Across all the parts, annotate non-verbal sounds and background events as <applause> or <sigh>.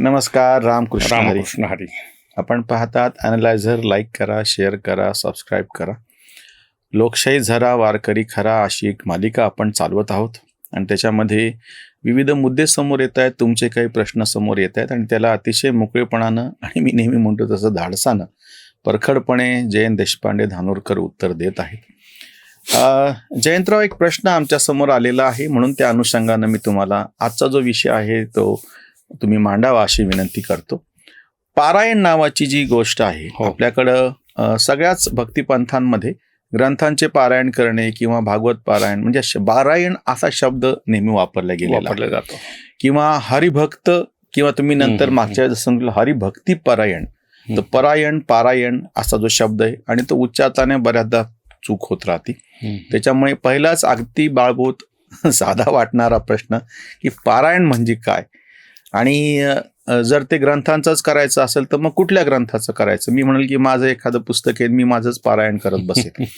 नमस्कार रामकृष्ण हरी. रामकृष्ण हरी. आपण पाहतात अॅनलायझर लाईक करा शेअर करा सबस्क्राईब करा. लोकशाही झरा वारकरी खरा अशी एक मालिका आपण चालवत आहोत. आणि त्याच्यामध्ये विविध मुद्दे समोर येत आहेत तुमचे काही प्रश्न समोर येत आहेत आणि त्याला अतिशय मोकळेपणानं आणि मी नेहमी म्हणतो तसं धाडसानं परखडपणे जयंत देशपांडे धानोरकर उत्तर देत आहेत. जयंतराव एक प्रश्न आमच्यासमोर आलेला आहे. म्हणून त्या अनुषंगानं मी तुम्हाला आजचा जो विषय आहे तो तुम्ही मांडावा अशी विनंती करतो. पारायण नावाची जी गोष्ट आहे हो. आपल्याकडं सगळ्याच भक्तिपंथांमध्ये ग्रंथांचे पारायण करणे किंवा भागवत पारायण म्हणजे पारायण असा शब्द नेहमी वापरला. वापरला जातो. किंवा हरिभक्त किंवा तुम्ही नंतर मागच्या वेळेस सांगितलं हरिभक्ती परायण. तर. परायण पारायण असा जो शब्द आहे आणि तो उच्चारताने बऱ्याचदा चूक होत राहते. त्याच्यामुळे पहिलाच अगदी बाळबोत <laughs> साधा वाटणारा प्रश्न की पारायण म्हणजे काय? आणि जर ते ग्रंथांचंच करायचं असेल तर मग कुठल्या ग्रंथाचं करायचं? मी म्हणेल की माझं एखादं पुस्तक आहे मी माझंच पारायण करत बसेल <laughs>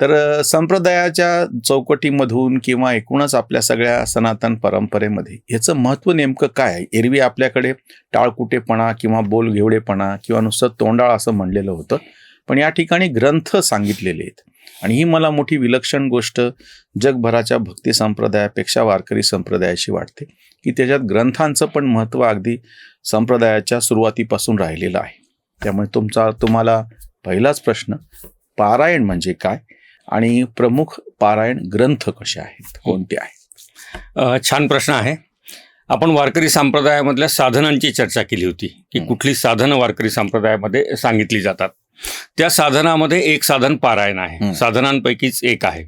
तर संप्रदायाच्या चौकटीमधून किंवा एकूणच आपल्या सगळ्या सनातन परंपरेमध्ये याचं महत्त्व नेमकं काय आहे? एरवी आपल्याकडे टाळकुटेपणा किंवा बोलघेवडेपणा किंवा नुसतं तोंडाळ असं म्हणलेलं होतं. पण या ठिकाणी ग्रंथ सांगितलेले आहेत. आणि ही मला मोठी विलक्षण गोष्ट जगभराच्या भक्ती संप्रदायापेक्षा वारकरी संप्रदायाची वाटते की त्याच्यात ग्रंथांचं पण महत्त्व अगदी संप्रदायाच्या सुरुवातीपासून राहिलेलं आहे. त्यामुळे तुमचा तुम्हाला पहिलाच प्रश्न पारायण म्हणजे काय? आणि प्रमुख पारायण ग्रंथ कसे आहेत? कोणते आहेत? छान प्रश्न आहे. आपण वारकरी संप्रदायामधल्या साधनांची चर्चा केली होती की. कुठली साधनं वारकरी संप्रदायामध्ये सांगितली जातात. त्या साधनामध्ये एक साधन पारायण. आहे. साधनांपैकीच एक आहे.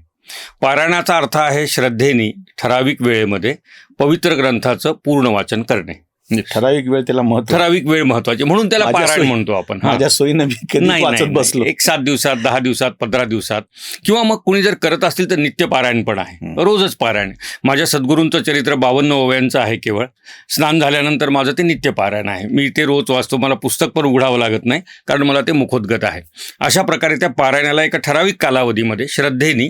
पारायणाचा अर्थ आहे श्रद्धेने ठराविक वेळेमध्ये पवित्र ग्रंथाचं पूर्ण वाचन करणे. ठराविक वेळ त्याला महत्त्व ठराविक वेळ महत्वाची. म्हणून त्याला पारायण म्हणतो आपण. माझ्या सोयीनं मी कधी वाचत बसलो. एक सात दिवसात दहा दिवसात पंधरा दिवसात किंवा मग कुणी जर करत असतील तर नित्य पारायण पण आहे. रोजच पारायण माझ्या सद्गुरूंचं चरित्र बावन्न ओव्यांचं आहे केवळ. स्नान झाल्यानंतर माझं ते नित्य पारायण आहे. मी ते रोज वाचतो. मला पुस्तक पण उघडावं लागत नाही कारण मला ते मुखोद्गत आहे. अशा प्रकारे त्या पारायणाला एका ठराविक कालावधीमध्ये श्रद्धेने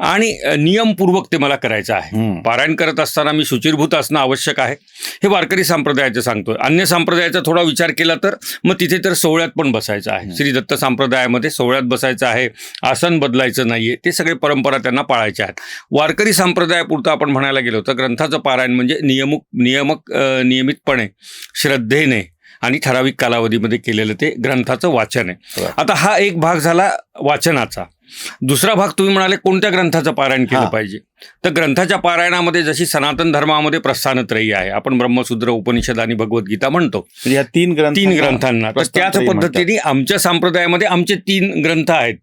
आणि नियमपूर्वक ते मला करायचं आहे. पारायण करत असताना मी शुचिरभूत असणं आवश्यक आहे. हे वारकरी संप्रदायाचं सांगतोय. अन्य संप्रदायाचा थोडा विचार केला तर मग तिथे तर सोहळ्यात पण बसायचं आहे. श्री दत्त संप्रदायामध्ये सोहळ्यात बसायचं आहे. आसन बदलायचं नाहीये. ते सगळे परंपरा त्यांना पाळायच्या आहेत. वारकरी संप्रदायापुरतं आपण म्हणायला गेलो तर ग्रंथाचं पारायण म्हणजे नियमुक नियमक नियमितपणे श्रद्धेने आणि ठराविक कालावधीमध्ये केलेलं ते ग्रंथाचं वाचन आहे. आता हा एक भाग झाला वाचनाचा. दुसरा भाग तुम्ही म्हणाले कोणत्या ग्रंथाचं पारायण केलं. पाहिजे? तर ग्रंथाच्या पारायणामध्ये जशी सनातन धर्मामध्ये प्रस्थानत्रयी आहे आपण ब्रह्मसूत्र उपनिषद आणि भगवद्गीता म्हणतो. म्हणजे या तीन ग्रंथ तीन ग्रंथांना. तर त्याच पद्धतीने आमच्या संप्रदायामध्ये आमचे तीन ग्रंथ आहेत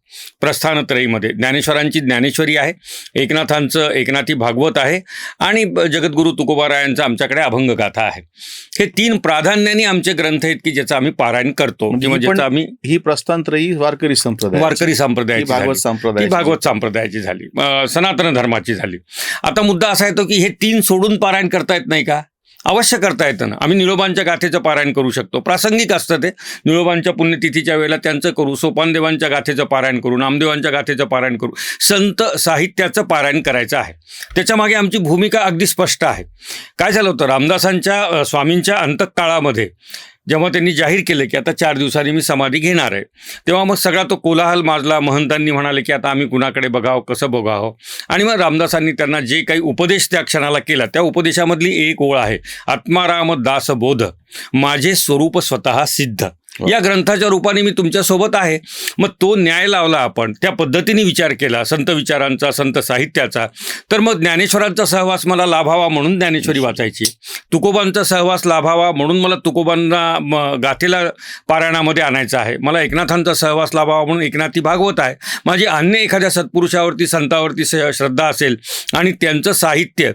प्रस्थानत्रयीमध्ये. ज्ञानेश्वरांची ज्ञानेश्वरी आहे एकनाथांचं एकनाथी भागवत आहे आणि जगद्गुरू तुकोबारायांचं आमच्याकडे अभंगगाथा आहे. हे तीन प्राधान्याने आमचे ग्रंथ आहेत की ज्याचं आम्ही पारायण करतो म्हणजे किंवा ही ज्याचं आम्ही ही प्रस्थानत्रयी वारकरी संप्रदाय वारकरी संप्रदायाची भागवत. संप्रदाय भागवत संप्रदायाची झाली. सनातन धर्माची झाली. आता मुद्दा असा येतो की हे तीन सोडून पारायण करता येत नाही का? अवश्य करता येतं ना. आम्ही निळोबांच्या गाथेचं पारायण करू शकतो. प्रासंगिक असतं ते. निळोबांच्या पुण्यतिथीच्या वेळेला त्यांचं करू. सोपानदेवांच्या गाथेचं पारायण करू. नामदेवांच्या गाथेचं पारायण करू. संत साहित्याचं पारायण करायचं आहे. त्याच्यामागे आमची भूमिका अगदी स्पष्ट आहे. काय झालं होतं? रामदासांच्या स्वामींच्या अंतकाळामध्ये जेव्हा त्यांनी जाहीर केलं की आता चार दिवसांनी मी समाधी घेणार आहे तेव्हा मग सगळा तो कोलाहल माजला महंतांनी म्हणाले की आता आम्ही कुणाकडे बघावं कसं बघावं? आणि मग रामदासांनी त्यांना जे काही उपदेश त्या क्षणाला केला त्या उपदेशामधली एक ओळ आहे आत्माराम दास बोध माझे स्वरूप स्वतः सिद्ध. या ग्रंथाच्या रूपाने मी तुमच्यासोबत आहे. मग तो न्याय लावला आपण त्या पद्धतीने विचार केला संत विचारांचा संत साहित्याचा. तर मग ज्ञानेश्वरांचा सहवास मला लाभावा म्हणून ज्ञानेश्वरी वाचायची. तुकोबांचा सहवास लाभावा म्हणून मला तुकोबांना गाथेला पारायणामध्ये आणायचं आहे. मला एकनाथांचा सहवास लाभावा म्हणून एकनाथी भागवत आहे. माझी अन्य एखाद्या सत्पुरुषावरती संतावरती श्रद्धा असेल आणि त्यांचं साहित्य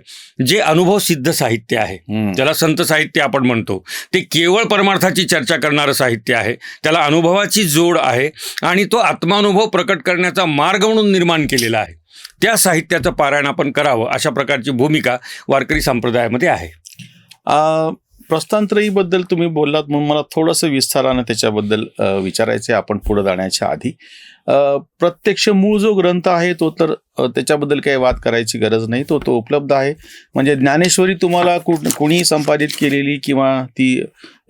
जे अनुभव सिद्ध साहित्य आहे. ज्याला संत साहित्य आपण म्हणतो. ते केवळ परमार्थाची चर्चा करणारं साहित्य आहे. त्याला अनुभवाची जोड आहे आणि तो आत्मानुभव प्रकट करण्याचा मार्ग म्हणून निर्माण केलेला आहे. त्या साहित्याचं पारायण आपण करावं अशा प्रकारची भूमिका वारकरी संप्रदायामध्ये आहे. आ, तुम्ही बोललात म्हणून मला थोडंसं विस्तारानं त्याच्याबद्दल विचारायचं आहे आपण पुढे जाण्याच्या आधी. प्रत्यक्ष मूळ जो ग्रंथ आहे तो तर त्याच्याबद्दल काही वाद करायची गरज नाही. तो तो उपलब्ध आहे. म्हणजे ज्ञानेश्वरी तुम्हाला कुणी संपादित केलेली किंवा ती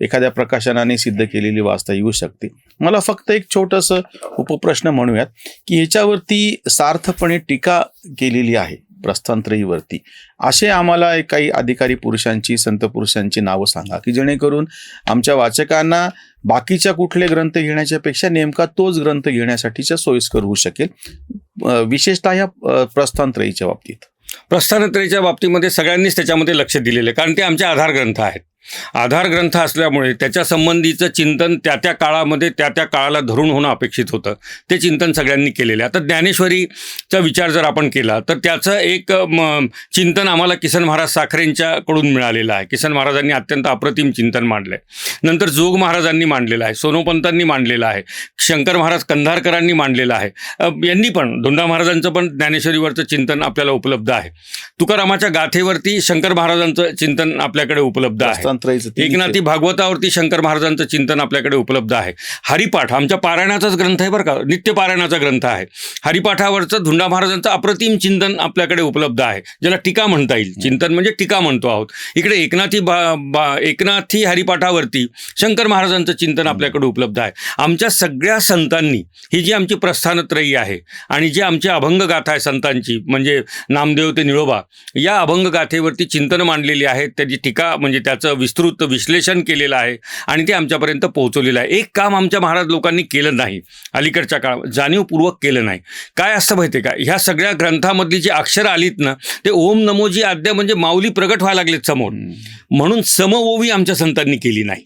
एखाद्या प्रकाशनाने सिद्ध केलेली वाचता येऊ शकते. मला फक्त एक छोटंसं उपप्रश्न म्हणूयात की ह्याच्यावरती सार्थपणे टीका केलेली आहे प्रस्थांतरीवरती असे आम्हाला काही अधिकारी पुरुषांची संत पुरुषांची नावं सांगा की जेणेकरून आमच्या वाचकांना बाकीच्या कुठले ग्रंथ घेण्याच्या पेक्षा नेमका तोच ग्रंथ घेण्यासाठीच्या सोयीस्कर होऊ शकेल विशेषतः या प्रस्थानत्रयीच्या बाबतीत. प्रस्थानत्रयीच्या बाबतीमध्ये सगळ्यांनीच त्याच्यामध्ये लक्ष दिलेलं आहे कारण ते आमचे आधार ग्रंथ आहेत. आधार ग्रंथ असल्यामुळे त्याच्या संबंधीचं चिंतन त्या त्या काळामध्ये त्या त्या काळाला धरून होणं अपेक्षित होतं. ते चिंतन सगळ्यांनी केलेलं आहे. आता ज्ञानेश्वरीचा विचार जर आपण केला तर त्याचं एक म, चिंतन आम्हाला किसन महाराज साखरेंच्याकडून मिळालेलं आहे. किसन महाराजांनी अत्यंत अप्रतिम चिंतन मांडलं आहे नंतर जोग महाराजांनी मांडलेलं आहे सोनोपंतांनी मांडलेलं आहे शंकर महाराज कंधारकरांनी मांडलेलं आहे. यांनी पण धोंडा महाराजांचं पण ज्ञानेश्वरीवरचं चिंतन आपल्याला उपलब्ध आहे. तुकारामाच्या गाथेवरती शंकर महाराजांचं चिंतन आपल्याकडे उपलब्ध आहे. प्रस्थानत्रयीचं एकनाथी भागवतावरती शंकर महाराजांचं चिंतन आपल्याकडे उपलब्ध आहे. हरिपाठ आमच्या पारायणाचाच ग्रंथ आहे बरं का नित्य पारायणाचा ग्रंथ आहे. हरिपाठावरचं धुंडा महाराजांचं अप्रतिम चिंतन आपल्याकडे उपलब्ध आहे. ज्याला टीका म्हणता येईल. चिंतन म्हणजे टीका म्हणतो आहोत. इकडे एकनाथी बा बा एकनाथी हरिपाठावरती शंकर महाराजांचं चिंतन आपल्याकडे उपलब्ध आहे. आमच्या सगळ्या संतांनी ही जी आमची प्रस्थानत्रयी आहे आणि जी आमची अभंग गाथा आहे संतांची म्हणजे नामदेव ते निळोबा या अभंग गाथेवरती चिंतन मांडलेली आहेत. त्याची टीका म्हणजे त्याचं विस्तृत विश्लेषण केलेलं आहे आणि ते आमच्यापर्यंत पोहोचवलेलं आहे. एक काम आमच्या महाराज लोकांनी केलं नाही अलीकडच्या काळात जाणीवपूर्वक केलं नाही. काय असतं माहिती आहे का? ह्या सगळ्या ग्रंथामधली जी अक्षरं आलीत ना ते ओम नमोजी आद्या म्हणजे माऊली प्रगट व्हायला लागलेत समोर. म्हणून समओवी आमच्या संतांनी केली नाही.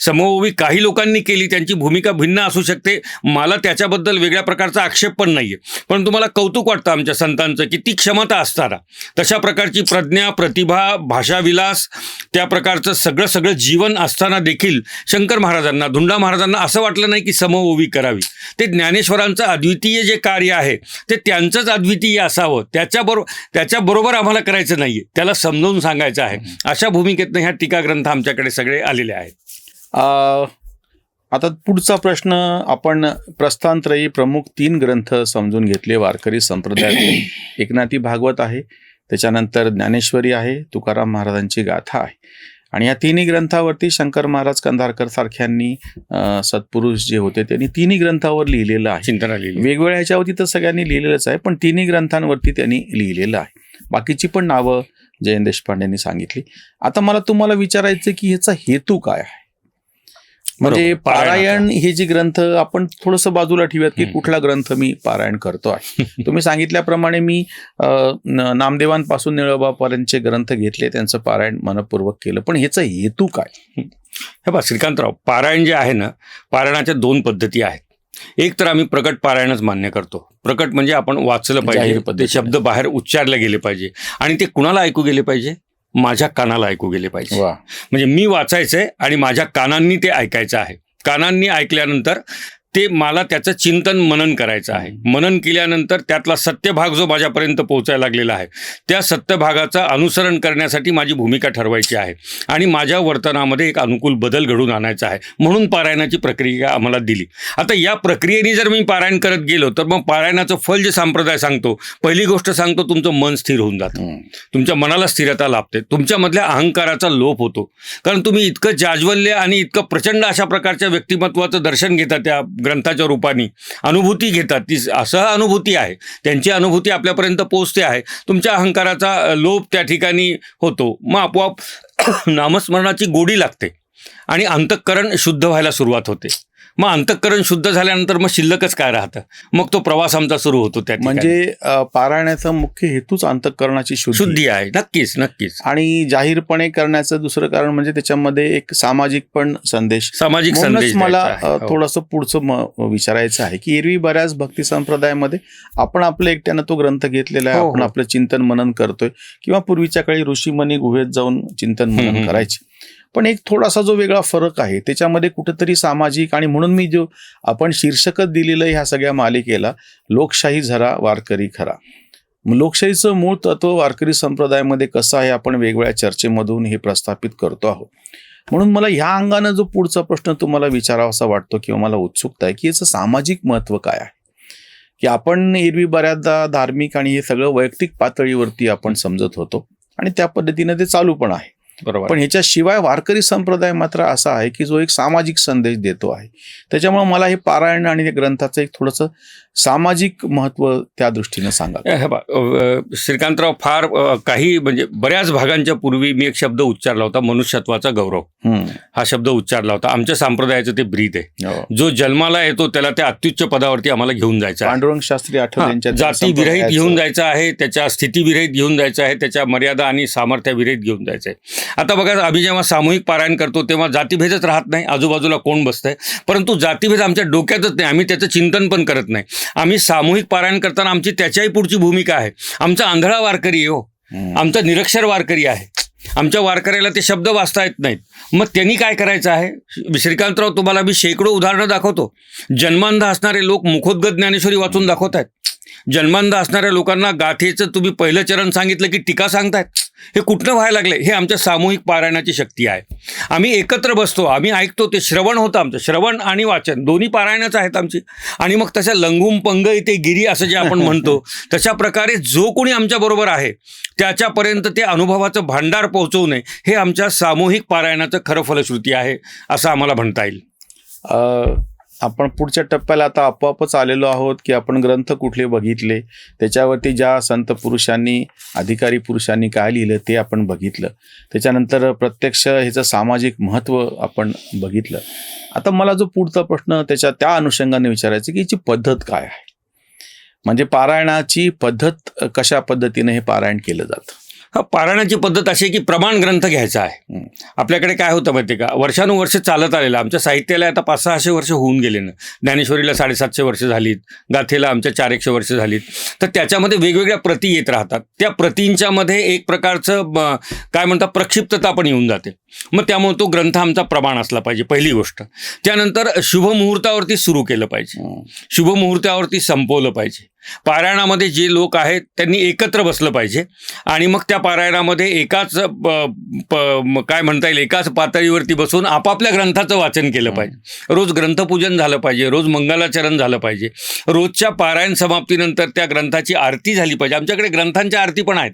समओवी काही लोकांनी केली त्यांची भूमिका भिन्न असू शकते. मला त्याच्याबद्दल वेगळ्या प्रकारचा आक्षेप पण नाही आहे पण तुम्हाला कौतुक वाटतं आमच्या संतांचं की ती क्षमता असताना. तशा प्रकारची प्रज्ञा प्रतिभा भाषाविलास त्या प्रकारचं सगळं सगळं जीवन असताना देखील शंकर महाराजांना धुंडा महाराजांना असं वाटलं नाही की समओवी करावी. ते ज्ञानेश्वरांचं अद्वितीय जे कार्य आहे ते त्यांचंच अद्वितीय असावं. त्याच्याबरोबर त्याच्याबरोबर आम्हाला करायचं नाही आहे त्याला समजावून सांगायचं आहे. अशा भूमिकेतनं ह्या टीकाग्रंथ आमच्याकडे सगळे आलेले आहेत. आता पुढचा प्रश्न आपण प्रस्थानत्रयी प्रमुख तीन ग्रंथ समजून घेतले वारकरी संप्रदायातील <clears throat> एकनाथी भागवत आहे त्याच्यानंतर ज्ञानेश्वरी आहे तुकाराम महाराजांची गाथा आहे. आणि या तिन्ही ग्रंथावरती शंकर महाराज कंधारकर सारख्यांनी सत्पुरुष जे होते त्यांनी तिन्ही ग्रंथावर लिहिलेलं आहे. चिंतन आलेली वेगवेगळ्या ह्याच्यावरती तर सगळ्यांनी लिहिलेलंच आहे पण तिन्ही ग्रंथांवरती त्यांनी लिहिलेलं आहे. बाकीची पण नावं जयंत देशपांडेंनी सांगितली. आता मला तुम्हाला विचारायचं की ह्याचा हेतू काय आहे? म्हणजे. पारायण हे जे ग्रंथ आपण थोडंसं बाजूला ठेवूयात की. कुठला ग्रंथ मी पारायण करतो आहे. <laughs> तुम्ही सांगितल्याप्रमाणे मी नामदेवांपासून निळोबापर्यंतचे ग्रंथ घेतले त्यांचं पारायण मनपूर्वक केलं. पण ह्याचा हेतू काय? हे बा श्रीकांतराव पारायण जे आहे ना पारायणाच्या दोन पद्धती आहेत. एक तर आम्ही प्रकट पारायणच मान्य करतो. प्रकट म्हणजे आपण वाचलं पाहिजे ते. शब्द बाहेर उच्चारले गेले पाहिजे. आणि ते कुणाला ऐकू गेले पाहिजे? माझ्या कानाला ऐकू गेले पाहिजे. म्हणजे मी वाचायचंय आणि माझ्या कानांनी ते ऐकायचं आहे. कानांनी ऐकल्यानंतर ते मला त्याचं चिंतन मनन करायचं आहे. मनन केल्यानंतर त्यातला सत्यभाग जो माझ्यापर्यंत पोहोचायला लागलेला आहे त्या सत्यभागाचं अनुसरण करण्यासाठी माझी भूमिका ठरवायची आहे आणि माझ्या वर्तनामध्ये एक अनुकूल बदल घडून आणायचा आहे म्हणून पारायणाची प्रक्रिया आम्हाला दिली. आता या प्रक्रियेने जर मी पारायण करत गेलो तर मग पारायणाचं फल जे संप्रदाय सांगतो पहिली गोष्ट सांगतो तुमचं मन स्थिर होऊन जातं. तुमच्या मनाला स्थिरता लाभते. तुमच्यामधल्या अहंकाराचा लोप होतो. कारण तुम्ही इतकं जाज्वल्य आणि इतकं प्रचंड अशा प्रकारच्या व्यक्तिमत्वाचं दर्शन घेता त्या ग्रंथाच्या रूपाने अनुभूती घेतात. ती असं अनुभूती आहे. त्यांची अनुभूती आपल्यापर्यंत पोचते आहे. तुमच्या अहंकाराचा लोभ त्या ठिकाणी होतो. मग आपोआप <coughs> नामस्मरणाची गोडी लागते आणि अंतःकरण शुद्ध व्हायला सुरुवात होते. मग अंतःकरण शुद्ध झाल्यानंतर मग शिल्लकच काय राहतं मग तो प्रवास आमचा सुरू होतो त्या. म्हणजे पारायणाचा मुख्य हेतूच अंतःकरणाची शुद्धी आहे नक्कीच नक्कीच आणि जाहीरपणे करण्याचं दुसरं कारण म्हणजे त्याच्यामध्ये एक सामाजिक पण संदेश सामाजिक संदेश मला हो. थोडंसं पुढचं विचारायचं आहे की एरवी बऱ्याच भक्ती संप्रदायामध्ये आपण आपल्या एकट्यानं तो ग्रंथ घेतलेला आहे हो, आपण हो. आपलं चिंतन मनन करतोय किंवा पूर्वीच्या काळी ऋषीमुनी गुहेत जाऊन चिंतन मनन. करायचे पण एक थोडासा जो वेगळा फरक आहे त्याच्यामध्ये कुठेतरी सामाजिक आणि म्हणून मी जो आपण शीर्षकच दिलेलं ह्या सगळ्या मालिकेला लोकशाही झरा वारकरी खरा. लोकशाहीचं मूळ तत्व वारकरी संप्रदायामध्ये कसं आहे आपण वेगवेगळ्या चर्चेमधून हे प्रस्थापित करतो आहोत. म्हणून मला ह्या अंगानं जो पुढचा प्रश्न तुम्हाला विचारावासा वाटतो किंवा मला उत्सुकता आहे की याचं सामाजिक महत्त्व काय आहे? की आपण एरवी बऱ्याचदा धार्मिक आणि हे सगळं वैयक्तिक पातळीवरती आपण समजत होतो आणि त्या पद्धतीनं ते चालू पण आहे. बरोबर. पण ह्याच्याशिवाय वारकरी संप्रदाय मात्र असा आहे की जो एक सामाजिक संदेश देतो आहे. त्याच्यामुळे मला हे पारायण आणि ग्रंथाचं एक थोडंसं सामाजिक महत्त्व त्या दृष्टीनं सांगा हे श्रीकांतराव फार काही म्हणजे बऱ्याच भागांच्या पूर्वी मी एक शब्द उच्चारला होता मनुष्यत्वाचा गौरव. हा शब्द उच्चारला होता. आमच्या संप्रदायाचं ते ब्रीद आहे. हो. जो जन्माला येतो त्याला त्या अत्युच्च पदावरती आम्हाला घेऊन जायचं आहे. पांडुरंग शास्त्री आठवले जाती विरहित घेऊन जायचं आहे त्याच्या स्थिती विरहित घेऊन जायचं आहे त्याच्या मर्यादा आणि सामर्थ्य विरहित घेऊन जायचं आहे. आता बघा आम्ही जेव्हा सामूहिक पारायण करतो तेव्हा जातीभेदच राहत नाही आजूबाजूला कोण बसतंय? परंतु जातीभेद आमच्या डोक्यातच नाही आम्ही त्याचं चिंतन पण करत नाही. आम्ही सामूहिक पारायण करताना आमची त्याच्याही पुढची भूमिका आहे. आमचा आंधळा वारकरी हो. आमचा निरक्षर वारकरी आहे. आमच्या वारकऱ्याला ते शब्द वाचता येत नाहीत. मग त्यांनी काय करायचं आहे? श्रीकांतराव तुम्हाला मी शेकडो उदाहरणं दाखवतो. जन्मांध असणारे लोक मुखोद्गत ज्ञानेश्वरी वाचून दाखवत आहेत जन्मांध असणाऱ्या लोकांना गाथेचं तुम्ही पहिलं चरण सांगितलं की टीका सांगतायत. हे कुठनं व्हायला लागले हे आमच्या सामूहिक पारायणाची शक्ती आहे. आम्ही एकत्र बसतो आम्ही ऐकतो ते श्रवण होतं आमचं. श्रवण आणि वाचन दोन्ही पारायणच आहेत आमची. आणि मग तशा लंगुम पंग इथे गिरी असं जे आपण म्हणतो <laughs> तशा प्रकारे जो कोणी आमच्याबरोबर आहे त्याच्यापर्यंत ते अनुभवाचं भांडार पोहोचवणे हे आमच्या सामूहिक पारायणाचं खरं फलश्रुती आहे असं आम्हाला म्हणता येईल. आपण पुढच्या टप्प्याला आता आपोआपच आलेलो आहोत की आपण ग्रंथ कुठले बघितले त्याच्यावरती ज्या संत पुरुषांनी अधिकारी पुरुषांनी काय लिहिलं ते आपण बघितलं. त्याच्यानंतर प्रत्यक्ष ह्याचं सामाजिक महत्त्व आपण बघितलं. आता मला जो पुढचा प्रश्न त्याच्या त्या अनुषंगाने विचारायचा की याची पद्धत काय आहे? म्हणजे पारायणाची पद्धत कशा पद्धतीने हे पारायण केलं जातं? पारायणाची पद्धत अशी की प्रमाण ग्रंथ घ्यायचा आहे. आपल्याकडे काय होतं माहिती का? वर्षानुवर्ष चालत आलेलं आमच्या साहित्याला आता पाच सहाशे वर्ष होऊन गेले ना. ज्ञानेश्वरीला साडेसातशे वर्ष झालीत गाथेला आमच्या चार एकशे वर्ष झालीत. तर त्याच्यामध्ये वेगवेगळ्या प्रती येत राहतात. त्या प्रतींच्यामध्ये एक प्रकारचं काय म्हणतात प्रक्षिप्तता पण येऊन जाते. मग त्यामुळे तो ग्रंथ आमचा प्रमाण असला पाहिजे पहिली गोष्ट. त्यानंतर शुभमुहूर्तावरती सुरू केलं पाहिजे. शुभमुहूर्तावरती संपवलं पाहिजे. पारायणामध्ये जे लोक आहेत त्यांनी एकत्र बसलं पाहिजे. आणि मग त्या पारायणामध्ये एकाच काय म्हणता येईल एकाच पातळीवरती बसून आपापल्या ग्रंथाचं वाचन केलं पाहिजे. रोज ग्रंथपूजन झालं पाहिजे रोज मंगलाचरण झालं पाहिजे. रोजच्या पारायण समाप्तीनंतर त्या ग्रंथाची आरती झाली पाहिजे. आमच्याकडे ग्रंथांच्या आरती पण आहेत.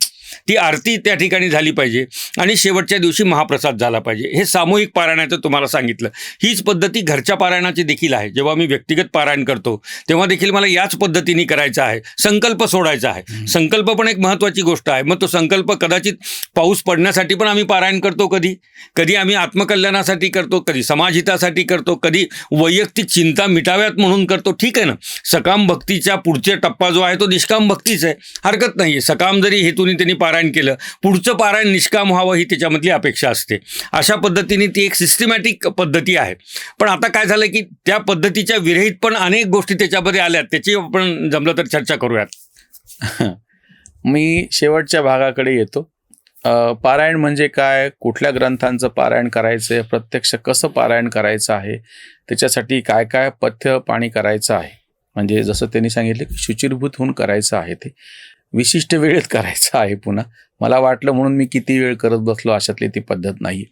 ती आरती त्या ठिकाणी झाली पाहिजे. आणि शेवटच्या दिवशी महाप्रसाद झाला पाहिजे. हे सामूहिक पारायणाचं तुम्हाला सांगितलं. हीच पद्धती घरच्या पारायणाची देखील आहे. जेव्हा मी व्यक्तिगत पारायण करतो तेव्हा देखील मला याच पद्धतीने करायचं आहे. संकल्प सोडायचा आहे. संकल्प पण एक महत्त्वाची गोष्ट आहे. मग तो संकल्प कदाचित पाऊस पडण्यासाठी पण आम्ही पारायण करतो कधी. कधी आम्ही आत्मकल्याणासाठी करतो कधी समाजहितासाठी करतो कधी वैयक्तिक चिंता मिटाव्यात म्हणून करतो. ठीक आहे ना? सकाम भक्तीच्या पुढचा टप्पा जो आहे तो निष्काम भक्तीच आहे. हरकत नाही आहे सकाम जरी हेतूने त्यांनी पारायण केलं पुढचं पारायण निष्काम व्हावं ही त्याच्यामधली अपेक्षा असते. अशा पद्धतीने ती एक सिस्टमॅटिक पद्धती आहे. पण आता काय झालं की त्या पद्धतीच्या विरहित पण अनेक गोष्टी त्याच्यामध्ये आल्यात. त्याची आपण जमलं तर चर्चा करूयात. मी शेवटच्या भागाकडे येतो. पारायण म्हणजे काय? कुठल्या ग्रंथांचं पारायण करायचं आहे प्रत्यक्ष कसं पारायण करायचं आहे? त्याच्यासाठी काय काय पथ्य पाणी करायचं आहे? म्हणजे जसं त्यांनी सांगितलं की शुचिरभूत होऊन करायचं आहे ते. विशिष्ट वेळेत करायचं आहे पुन्हा. मला वाटलं म्हणून मी किती वेळ करत बसलो अशातली ती पद्धत नाही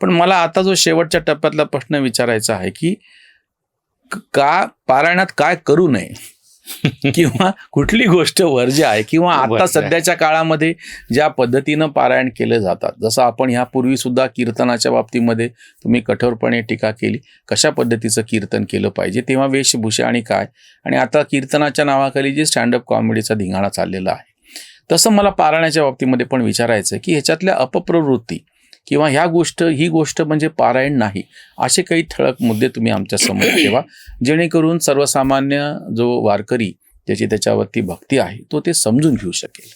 पण मला आता जो शेवटच्या टप्प्यातला प्रश्न विचारायचा आहे की का पारायणात काय करू नये? <laughs> किंवा कुठली गोष्ट वर्ज्य आहे किंवा आता. सध्याच्या काळामध्ये ज्या पद्धतीनं पारायण केलं जातात जसं आपण ह्यापूर्वी सुद्धा कीर्तनाच्या बाबतीमध्ये तुम्ही कठोरपणे टीका केली कशा पद्धतीचं कीर्तन केलं पाहिजे तेव्हा वेशभूषा आणि काय आणि आता कीर्तनाच्या नावाखाली जे स्टँडअप कॉमेडीचा धिंगाणा चाललेला आहे तसं मला पारायणाच्या बाबतीमध्ये पण विचारायचं की ह्याच्यातल्या अपप्रवृत्ती किंवा ह्या गोष्ट ही गोष्ट म्हणजे पारायण नाही. असे काही ठळक मुद्दे तुम्ही आमच्यासमोर <clears throat> ठेवा. जेणेकरून सर्वसामान्य जो वारकरी ज्याची त्याच्यावरती भक्ती आहे तो ते समजून घेऊ शकेल.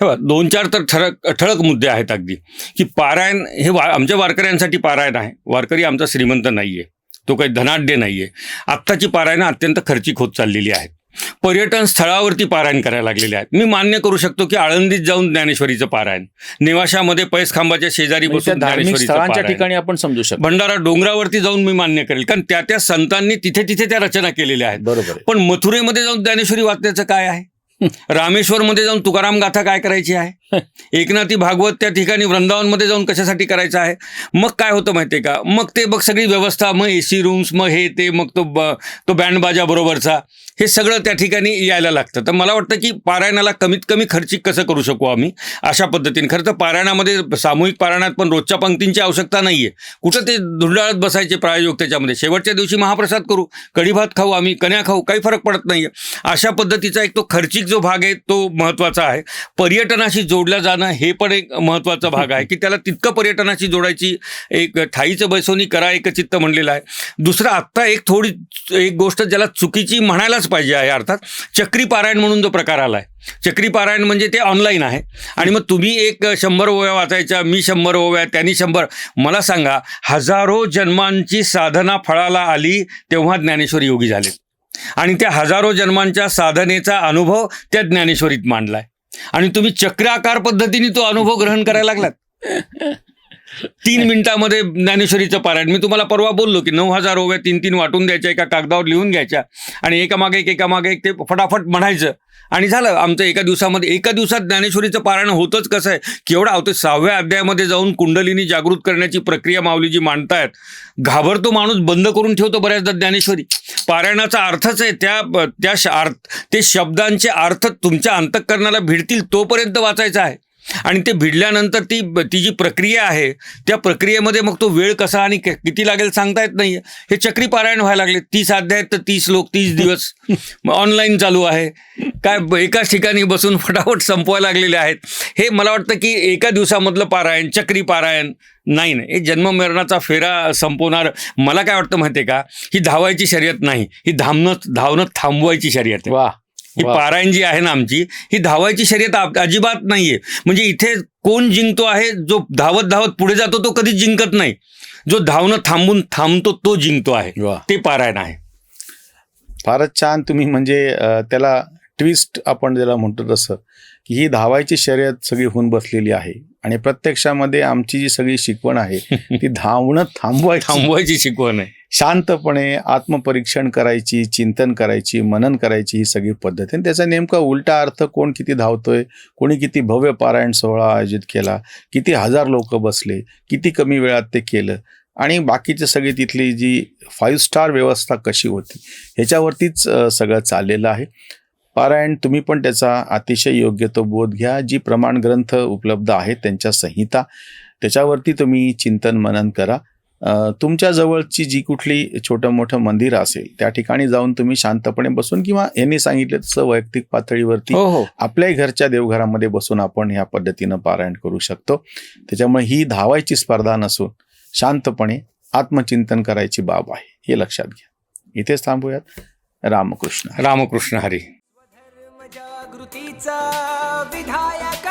बघा, दोन चार तर ठळक ठळक मुद्दे आहेत अगदी. की पारायण हे वा आमच्या वारकऱ्यांसाठी पारायण आहे. वारकरी आमचा श्रीमंत नाही आहे तो काही धनाढ्य नाही आहे आत्ताची पारायणं अत्यंत खर्चिक होत चाललेली आहेत. पर्यटन स्थळावरती पारायण करायला लागलेले आहेत. मी मान्य करू शकतो की आळंदीत जाऊन ज्ञानेश्वरीचं पारायण नेवाशामध्ये पैसखांबाच्या शेजारी म्हणजे बसून धार्मिक ज्ञानेश्वरीचं स्थळांच्या पारायण. ठिकाणी आपण समजू शकतो. भंडारा डोंगरावरती जाऊन मी मान्य करेल कारण त्या त्या संतांनी तिथे तिथे त्या रचना केलेल्या आहेत. बरोबर. पण मथुरेमध्ये जाऊन ज्ञानेश्वरी वाचण्याचं काय आहे? <laughs> रामेश्वरमध्ये जाऊन तुकाराम गाथा काय करायची आहे? <laughs> एकनाथी भागवत त्या ठिकाणी वृंदावनमध्ये जाऊन कशासाठी करायचं आहे? मग काय होतं माहिती आहे का? मग ते बघ सगळी व्यवस्था मग ए सी रूम्स मग हे ते मग तो ब तो बँड बाजा बरोबरचा हे सगळं त्या ठिकाणी यायला लागतं. तर मला वाटतं की पारायणाला कमीत कमी खर्चिक कसं करू शकू आम्ही? अशा पद्धतीने. खरं तर पारायणामध्ये सामूहिक पारायणात पण रोजच्या पंक्तींची आवश्यकता नाही आहे कुठं ते धुंडाळत बसायचे प्रायोजक त्याच्यामध्ये? शेवटच्या दिवशी महाप्रसाद करू. कढी भात खाऊ आम्ही कन्या खाऊ काही फरक पडत नाही आहे अशा पद्धतीचा एक तो खर्चिक जो भाग आहे तो महत्त्वाचा आहे. पर्यटनाशी जोडलं जाणं हे पण एक महत्त्वाचा भाग आहे की त्याला तितकं पर्यटनाशी जोडायची एक ठाईचं बैसोनी करा एकचित्त म्हणलेलं आहे. दुसरं आत्ता एक थोडी एक गोष्ट ज्याला चुकीची म्हणायलाच पाहिजे आहे अर्थात चक्री पारायण म्हणून जो प्रकार आला आहे चक्रीपारायण म्हणजे ते ऑनलाईन आहे. आणि मग तुम्ही एक शंभर ओव्या वाचायच्या मी शंभर ओव्या त्यांनी शंभर. मला सांगा हजारो जन्मांची साधना फळाला आली तेव्हा ज्ञानेश्वर योगी झाले. आणि त्या हजारो जन्मांच्या साधनेचा अनुभव त्या ज्ञानेश्वरीत मांडलाय. आणि तुम्ही चक्राकार पद्धतीने तो अनुभव ग्रहण करायला लागलात. तीन मिनिटामध्ये ज्ञानेश्वरीचं पारायण. मी तुम्हाला परवा बोललो की नऊ हजार ओव्या तीन तीन वाटून द्यायच्या एका कागदावर लिहून घ्यायच्या. आणि एकामागे एक एकामागे एक ते फटाफट म्हणायचं. आणि झालं आमचं एका दिवसामध्ये एका दिवसात ज्ञानेश्वरीचं पारायण होतच कसं आहे? केवढा होतं सहाव्या अध्यायामध्ये जाऊन कुंडलिनी जागृत करण्याची प्रक्रिया माऊली जी मांडतायत घाबरतो माणूस बंद करून ठेवतो बऱ्याचदा ज्ञानेश्वरी. पारायणाचा अर्थच आहे त्या त्या अर्थ ते शब्दांचे अर्थ तुमच्या अंतःकरणाला भिडतील तोपर्यंत वाचायचा आहे. आणि ते भिडल्यानंतर ती ती जी प्रक्रिया आहे त्या प्रक्रियेमध्ये मग तो वेळ कसा आणि किती लागेल सांगता येत नाही हे चक्री पारायण व्हायला लागले. तीस अध्याय तर तीस लोक तीस दिवस <laughs> ऑनलाईन चालू आहे. काय एकाच ठिकाणी बसून फटाफट संपवायला लागलेले आहेत. हे मला वाटतं की एका दिवसामधलं पारायण चक्री पारायण नाही नाही. हे जन्ममरणाचा फेरा संपवणार. मला काय वाटतं माहिती आहे का? ही धावायची शर्यत नाही. ही धावणं धावणं थांबवायची शर्यत आहे. वा ही. पारायण जी आहे ना आमची ही धावायची शर्यत अजिबात नाहीये. म्हणजे इथे कोण जिंकतो आहे जो धावत धावत पुढे जातो तो कधीच जिंकत नाही. जो धावणं थांबून थांबतो तो जिंकतो आहे. ते पारायण आहे. फारच छान तुम्ही म्हणजे त्याला ट्विस्ट आपण ज्याला म्हणतो तसं की ही धावायची शर्यत सगळी होऊन बसलेली आहे. आणि प्रत्यक्षामध्ये आमची जी सगळी शिकवण आहे <laughs> ती धावणं थांबवायची. थांबवायची शिकवण आहे. शांतपणे आत्मपरीक्षण करायची चिंतन करायची मनन करायची ही सगळी पद्धत. आहे आणि त्याचा नेमका उलटा अर्थ कोण किती धावतोय कोणी किती भव्य पारायण सोहळा आयोजित केला किती हजार लोक बसले किती कमी वेळात ते केलं आणि बाकीची सगळी तिथली जी फाईव्ह स्टार व्यवस्था कशी होती ह्याच्यावरतीच सगळं चाललेलं आहे. पारायण तुम्ही पण त्याचा अतिशय योग्य तो बोध घ्या. जी प्रमाण ग्रंथ उपलब्ध आहेत त्यांच्या संहिता त्याच्यावरती तुम्ही चिंतन मनन करा. तुमच्या जवळची जी कुठली छोटं मोठं मंदिर असेल त्या ठिकाणी जाऊन तुम्ही शांतपणे बसून किंवा यांनी सांगितलं तसं वैयक्तिक पातळीवरती हो हो. आपल्याही घरच्या देवघरामध्ये बसून आपण ह्या पद्धतीनं पारायण करू शकतो. त्याच्यामुळे ही धावायची स्पर्धा नसून शांतपणे आत्मचिंतन करायची बाब आहे हे लक्षात घ्या. इथेच थांबूयात. रामकृष्ण रामकृष्ण हरी. धर्म जागृतीचा विधायक